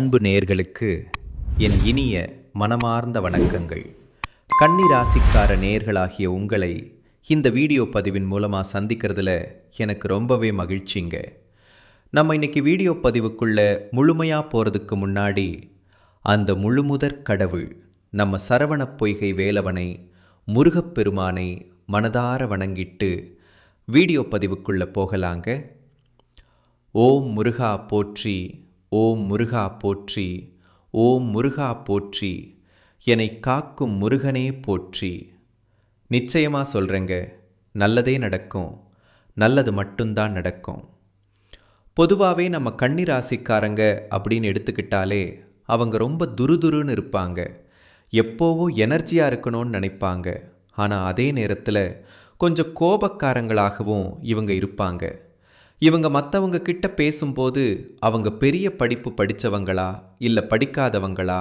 அன்பு நேர்களுக்கு என் இனிய மனமார்ந்த வணக்கங்கள். கன்னி ராசிக்கார நேர்களாகிய உங்களை இந்த வீடியோ பதிவின் மூலமாக சந்திக்கிறதுல எனக்கு ரொம்பவே மகிழ்ச்சிங்க. நம்ம இன்னைக்கு வீடியோ பதிவுக்குள்ளே முழுமையாக போகிறதுக்கு முன்னாடி அந்த முழுமுதற் கடவுள் நம்ம சரவணப் பொய்கை வேலவனை முருகப்பெருமானை மனதார வணங்கிட்டு வீடியோ பதிவுக்குள்ளே போகலாங்க. ஓம் முருகா போற்றி ஓம் முருகா போற்றி ஓம் முருகா போற்றி என்னை காக்கும் முருகனே போற்றி. நிச்சயமாக சொல்கிறேங்க நல்லதே நடக்கும் நல்லது மட்டும்தான் நடக்கும். பொதுவாகவே நம்ம கன்னி ராசிக்காரங்க அப்படின்னு எடுத்துக்கிட்டாலே அவங்க ரொம்ப துருதுருன்னு இருப்பாங்க. எப்போவோ எனர்ஜியாக இருக்கணும்னு நினைப்பாங்க. ஆனால் அதே நேரத்தில் கொஞ்சம் கோபக்காரங்களாகவும் இவங்க இருப்பாங்க. இவங்க மற்றவங்க கிட்ட பேசும்போது அவங்க பெரிய படிப்பு படித்தவங்களா இல்லை படிக்காதவங்களா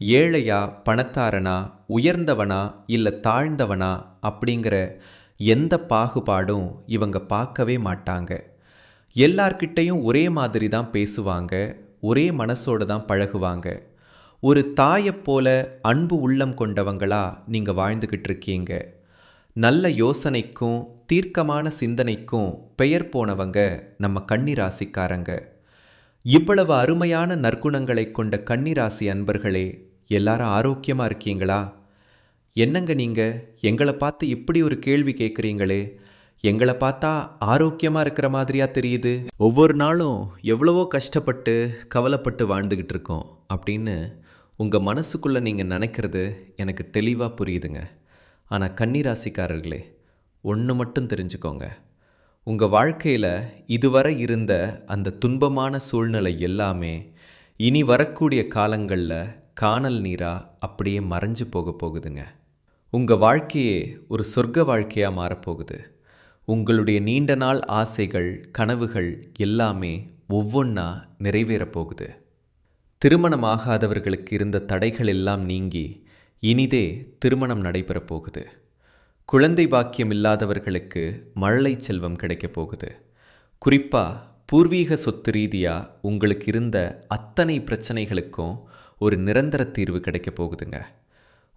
ஏழையா பணத்தாரனா உயர்ந்தவனா இல்லை தாழ்ந்தவனா அப்படிங்கிற எந்த பாகுபாடும் இவங்க பார்க்கவே மாட்டாங்க. எல்லார்கிட்டையும் ஒரே மாதிரி தான் பேசுவாங்க ஒரே மனசோடு தான் பழகுவாங்க. ஒரு தாயைப் போல அன்பு உள்ளம் கொண்டவங்களா நீங்கள் வாழ்ந்துக்கிட்டு இருக்கீங்க. நல்ல யோசனைக்கும் தீர்க்கமான சிந்தனைக்கும் பெயர் போனவங்க நம்ம கன்னி ராசிக்காரங்க இவ்வளவு அருமையான நற்குணங்களை கொண்ட கன்னிராசி அன்பர்களே எல்லாரும் ஆரோக்கியமாக இருக்கீங்களா? என்னங்க நீங்கள் எங்களை பார்த்து இப்படி ஒரு கேள்வி கேட்குறீங்களே எங்களை பார்த்தா ஆரோக்கியமாக இருக்கிற மாதிரியா தெரியுது? ஒவ்வொரு நாளும் எவ்வளவோ கஷ்டப்பட்டு கவலைப்பட்டு வாழ்ந்துக்கிட்டு இருக்கோம் அப்படின்னு உங்கள் மனசுக்குள்ளே நீங்கள் நினைக்கிறது எனக்கு தெளிவாக புரியுதுங்க. ஆனால் கன்னிராசிக்காரர்களே ஒன்று மட்டும் தெரிஞ்சுக்கோங்க. உங்கள் வாழ்க்கையில் இதுவரை இருந்த அந்த துன்பமான சூழ்நிலை எல்லாமே இனி வரக்கூடிய காலங்களில் காணல் நீராக அப்படியே மறைஞ்சு போக போகுதுங்க. உங்கள் வாழ்க்கையே ஒரு சொர்க்க வாழ்க்கையாக மாறப்போகுது. உங்களுடைய நீண்ட நாள் ஆசைகள் கனவுகள் எல்லாமே ஒவ்வொன்றா நிறைவேறப் போகுது. திருமணமாகாதவர்களுக்கு இருந்த தடைகள் எல்லாம் நீங்கி இனிதே திருமணம் நடைபெறப் போகுது. குழந்தை பாக்கியம் இல்லாதவர்களுக்கு மழலை செல்வம் கிடைக்கப் போகுது. குறிப்பாக பூர்வீக சொத்து ரீதியாக உங்களுக்கு இருந்த அத்தனை பிரச்சனைகளுக்கும் ஒரு நிரந்தர தீர்வு கிடைக்கப் போகுதுங்க.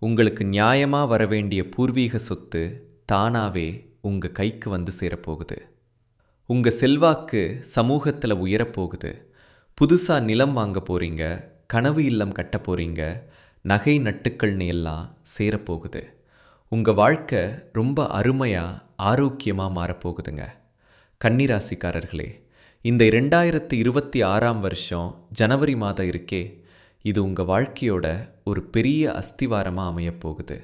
உங்களுக்கு நியாயமாக வர வேண்டிய பூர்வீக சொத்து தானாகவே உங்கள் கைக்கு வந்து சேரப்போகுது உங்கள் செல்வாக்கு சமூகத்தில் உயரப்போகுது புதுசாக நிலம் வாங்க போகிறீங்க கனவு இல்லம் கட்ட போகிறீங்க நகை நட்டுக்கள்னு எல்லாம் சேரப்போகுது உங்கள் வாழ்க்கை ரொம்ப அருமையாக ஆரோக்கியமாக மாறப்போகுதுங்க. கன்னிராசிக்காரர்களே இந்த இரண்டாயிரத்தி இருபத்தி ஆறாம் வருஷம் ஜனவரி மாதம் இருக்கே இது உங்கள் வாழ்க்கையோட ஒரு பெரிய அஸ்திவாரமாக அமையப்போகுது.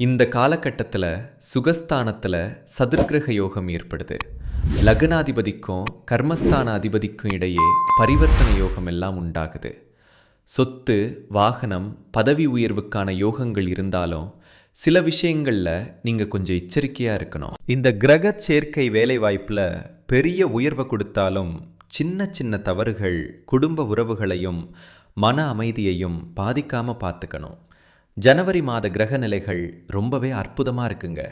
இந்த காலகட்டத்தில் சுகஸ்தானத்தில் சதுர்கிரக யோகம் ஏற்படுது. லக்னாதிபதிக்கும் கர்மஸ்தான அதிபதிக்கும் இடையே பரிவர்த்தனை யோகம் எல்லாம் உண்டாகுது. சொத்து வாகனம் பதவி உயர்வுக்கான யோகங்கள் இருந்தாலும் சில விஷயங்களில் நீங்கள் கொஞ்சம் எச்சரிக்கையாக இருக்கணும். இந்த கிரக சேர்க்கை வேலைவாய்ப்பில் பெரிய உயர்வை கொடுத்தாலும் சின்ன சின்ன தவறுகள் குடும்ப உறவுகளையும் மன அமைதியையும் பாதிக்காமல் பார்த்துக்கணும். ஜனவரி மாத கிரக நிலைகள் ரொம்பவே அற்புதமாக இருக்குங்க.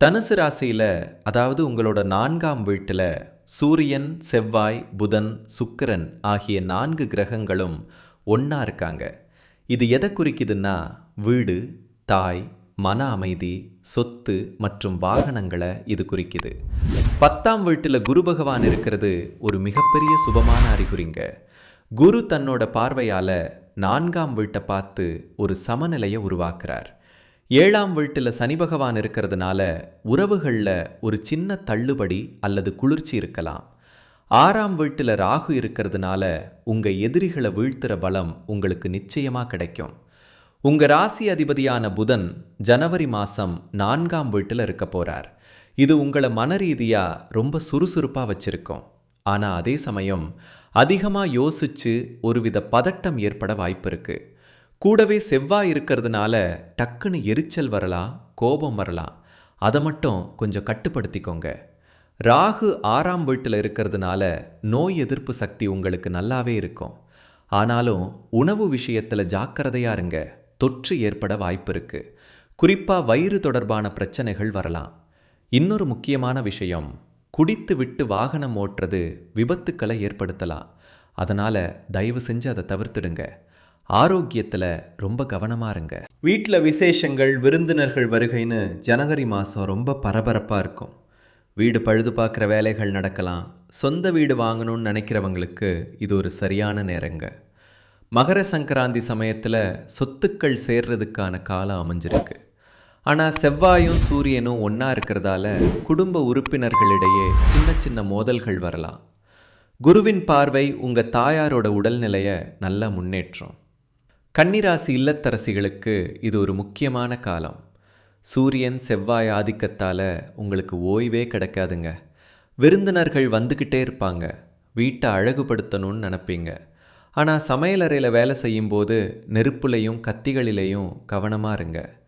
தனுசு ராசியில் அதாவது உங்களோட நான்காம் வீட்டில் சூரியன் செவ்வாய் புதன் சுக்கிரன் ஆகிய நான்கு கிரகங்களும் ஒன்றா இருக்காங்க. இது எதை குறிக்குதுன்னா வீடு தாய் மன அமைதி சொத்து மற்றும் வாகனங்களை இது குறிக்குது. பத்தாம் வீட்டில் குரு பகவான் இருக்கிறது ஒரு மிகப்பெரிய சுபமான அறிகுறிங்க. குரு தன்னோட பார்வையால் நான்காம் வீட்டை பார்த்து ஒரு சமநிலையை உருவாக்குறார். ஏழாம் வீட்டில் சனி பகவான் இருக்கிறதுனால உறவுகளில் ஒரு சின்ன தள்ளுபடி அல்லது குளிர்ச்சி இருக்கலாம். ஆறாம் வீட்டில் ராகு இருக்கிறதுனால உங்கள் எதிரிகளை வீழ்த்துற பலம் உங்களுக்கு நிச்சயமாக கிடைக்கும். உங்கள் ராசி அதிபதியான புதன் ஜனவரி மாதம் நான்காம் வீட்டில் இருக்க போகிறார் இது உங்களை மன ரீதியாக ரொம்ப சுறுசுறுப்பாக வச்சிருக்கோம். ஆனால் அதே சமயம் அதிகமாக யோசிச்சு ஒருவித பதட்டம் ஏற்பட வாய்ப்பு இருக்கு. கூடவே செவ்வாய் இருக்கிறதுனால டக்குன்னு எரிச்சல் வரலாம் கோபம் வரலாம் அதை மட்டும் கொஞ்சம் கட்டுப்படுத்திக்கோங்க. ராகு ஆறாம் வீட்டில் இருக்கிறதுனால நோய் எதிர்ப்பு சக்தி உங்களுக்கு நல்லாவே இருக்கும். ஆனாலும் உணவு விஷயத்தில் ஜாக்கிரதையா இருங்க. தொற்று ஏற்பட வாய்ப்பு இருக்கு குறிப்பாக வயிறு தொடர்பான பிரச்சனைகள் வரலாம். இன்னொரு முக்கியமான விஷயம் குடித்து விட்டு வாகனம் ஓட்டுறது விபத்துக்களை ஏற்படுத்தலாம். அதனால் தயவு செஞ்சு அதை தவிர்த்துடுங்க. ஆரோக்கியத்தில் ரொம்ப கவனமாக இருங்க. வீட்டில் விசேஷங்கள் விருந்தினர்கள் வருகைன்னு ஜனவரி மாதம் ரொம்ப பரபரப்பாக இருக்கும். வீடு பழுது பார்க்குற வேலைகள் நடக்கலாம். சொந்த வீடு வாங்கணும்னு நினைக்கிறவங்களுக்கு இது ஒரு சரியான நேரங்க. மகர சங்கராந்தி சமயத்தில் சொத்துக்கள் சேர்றதுக்கான காலம் அமைஞ்சிருக்கு. ஆனால் செவ்வாயும் சூரியனும் ஒன்றா இருக்கிறதால குடும்ப உறுப்பினர்களிடையே சின்ன சின்ன மோதல்கள் வரலாம். குருவின் பார்வை உங்கள் தாயாரோட உடல்நிலையை நல்லா முன்னேற்றம். கன்னிராசி இல்லத்தரசிகளுக்கு இது ஒரு முக்கியமான காலம். சூரியன் செவ்வாய் ஆதிக்கத்தால் உங்களுக்கு ஓய்வே கிடைக்காதுங்க. விருந்தினர்கள் வந்துக்கிட்டே இருப்பாங்க. வீட்டை அழகுபடுத்தணும்னு நினப்பீங்க. ஆனால் சமையலறையில் வேலை செய்யும்போது நெருப்புலையும் கத்திகளிலையும் கவனமாக இருங்க.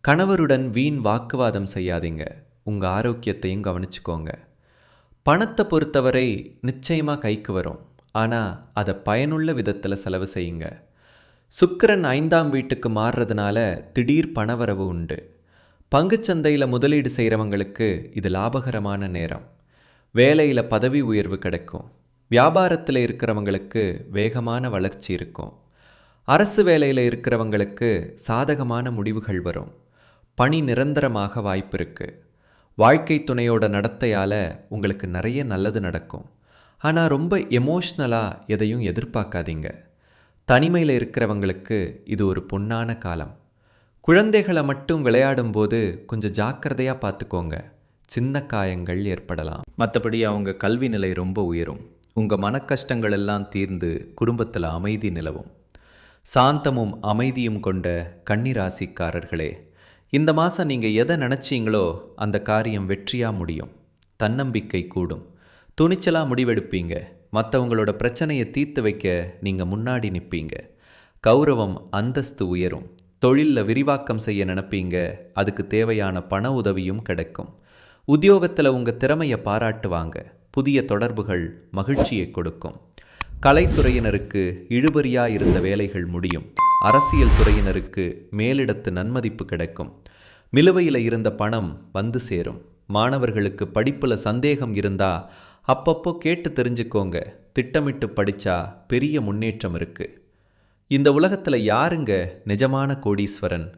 கணவருடன் வீண் வாக்குவாதம் செய்யாதீங்க. உங்கள் ஆரோக்கியத்தையும் கவனிச்சுக்கோங்க. பணத்தை பொறுத்தவரை நிச்சயமாக கைக்கு வரும். ஆனால் அதை பயனுள்ள விதத்தில் செலவு செய்யுங்க. சுக்கரன் ஐந்தாம் வீட்டுக்கு மாறுறதுனால திடீர் பணவரவு உண்டு. பங்குச்சந்தையில் முதலீடு செய்கிறவங்களுக்கு இது லாபகரமான நேரம். வேலையில் பதவி உயர்வு கிடைக்கும். வியாபாரத்தில் இருக்கிறவங்களுக்கு வேகமான வளர்ச்சி இருக்கும். அரசு வேலையில் இருக்கிறவங்களுக்கு சாதகமான முடிவுகள் வரும். பணி நிரந்தரமாக வாய்ப்பு இருக்கு. வாழ்க்கை துணையோட நடத்தையால் உங்களுக்கு நிறைய நல்லது நடக்கும். ஆனால் ரொம்ப எமோஷ்னலாக எதையும் எதிர்பார்க்காதீங்க. தனிமையில் இருக்கிறவங்களுக்கு இது ஒரு பொன்னான காலம். குழந்தைகளை மட்டும் விளையாடும்போது கொஞ்சம் ஜாக்கிரதையாக பார்த்துக்கோங்க. சின்ன காயங்கள் ஏற்படலாம். மற்றபடி அவங்க கல்வி நிலை ரொம்ப உயரும். உங்கள் மனக்கஷ்டங்கள் எல்லாம் தீர்ந்து குடும்பத்தில் அமைதி நிலவும். சாந்தமும் அமைதியும் கொண்ட கன்னிராசிக்காரர்களே இந்த மாதம் நீங்கள் எதை நினச்சிங்களோ அந்த காரியம் வெற்றியாக முடியும். தன்னம்பிக்கை கூடும். துணிச்சலாக முடிவெடுப்பீங்க. மற்றவங்களோட பிரச்சனையை தீர்த்து வைக்க நீங்கள் முன்னாடி நிற்பீங்க கௌரவம் அந்தஸ்து உயரும். தொழிலில் விரிவாக்கம் செய்ய நினப்பீங்க. அதுக்கு தேவையான பண உதவியும் கிடைக்கும். உத்தியோகத்தில் உங்கள் திறமையை பாராட்டுவாங்க. புதிய தொடர்புகள் மகிழ்ச்சியை கொடுக்கும். கலைத்துறையினருக்கு இழுபறியா இருந்த வேலைகள் முடியும். அரசியல் துறையினருக்கு மேலிடத்து நன்மதிப்பு கிடைக்கும். மிலுவையில் இருந்த பணம் வந்து சேரும். மாணவர்களுக்கு படிப்பில் சந்தேகம் இருந்தா அப்பப்போ கேட்டு தெரிஞ்சுக்கோங்க. திட்டமிட்டு படித்தா பெரிய முன்னேற்றம் இருக்கு. இந்த உலகத்தில் யாருங்க நிஜமான கோடீஸ்வரன்?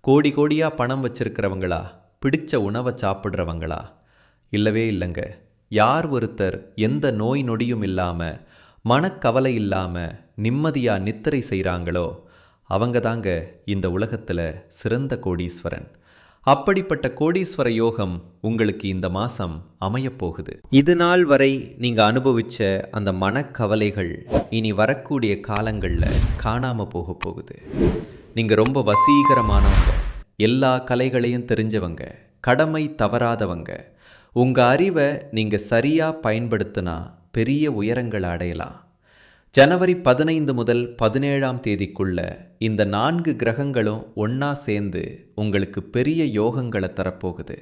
கோடி கோடியா பணம் வச்சிருக்கிறவங்களா? பிடிச்ச உணவை சாப்பிட்றவங்களா? இல்லவே இல்லைங்க. யார் ஒருத்தர் எந்த நோய் நொடியும் இல்லாமல் மனக்கவலை இல்லாமல் நிம்மதியாக நித்திரை செய்கிறாங்களோ அவங்க தாங்க இந்த உலகத்தில் சிறந்த கோடீஸ்வரன். அப்படிப்பட்ட கோடீஸ்வர யோகம் உங்களுக்கு இந்த மாதம் அமையப்போகுது. இது நாள் வரை நீங்கள் அனுபவித்த அந்த மனக்கவலைகள் இனி வரக்கூடிய காலங்களில் காணாமல் போக போகுது. நீங்கள் ரொம்ப வசீகரமானவங்க. எல்லா கலைகளையும் தெரிஞ்சவங்க. கடமை தவறாதவங்க. உங்கள் அறிவை நீங்கள் சரியாக பயன்படுத்தினா பெரிய உயரங்களை அடையலாம். ஜனவரி பதினைந்து முதல் பதினேழாம் தேதிக்குள்ள இந்த நான்கு கிரகங்களும் ஒன்றா சேர்ந்து உங்களுக்கு பெரிய யோகங்களை தரப்போகுது.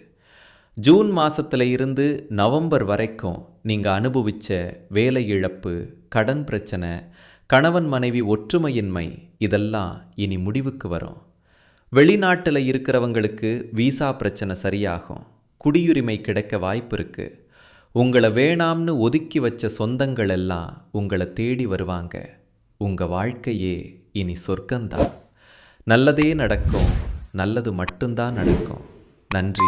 ஜூன் மாதத்தில் இருந்து நவம்பர் வரைக்கும் நீங்கள் அனுபவிச்ச வேலை இழப்பு கடன் பிரச்சனை கணவன் மனைவி ஒற்றுமையின்மை இதெல்லாம் இனி முடிவுக்கு வரும். வெளிநாட்டில் இருக்கிறவங்களுக்கு விசா பிரச்சனை சரியாகும். குடியுரிமை கிடைக்க வாய்ப்பு இருக்கு உங்களை வேணாம்னு ஒதுக்கி வச்ச சொந்தங்கள் எல்லாம் உங்களை தேடி வருவாங்க. உங்கள் வாழ்க்கையே இனி சொர்க்கந்தான் நல்லதே நடக்கும் நல்லது மட்டும்தான் நடக்கும். நன்றி.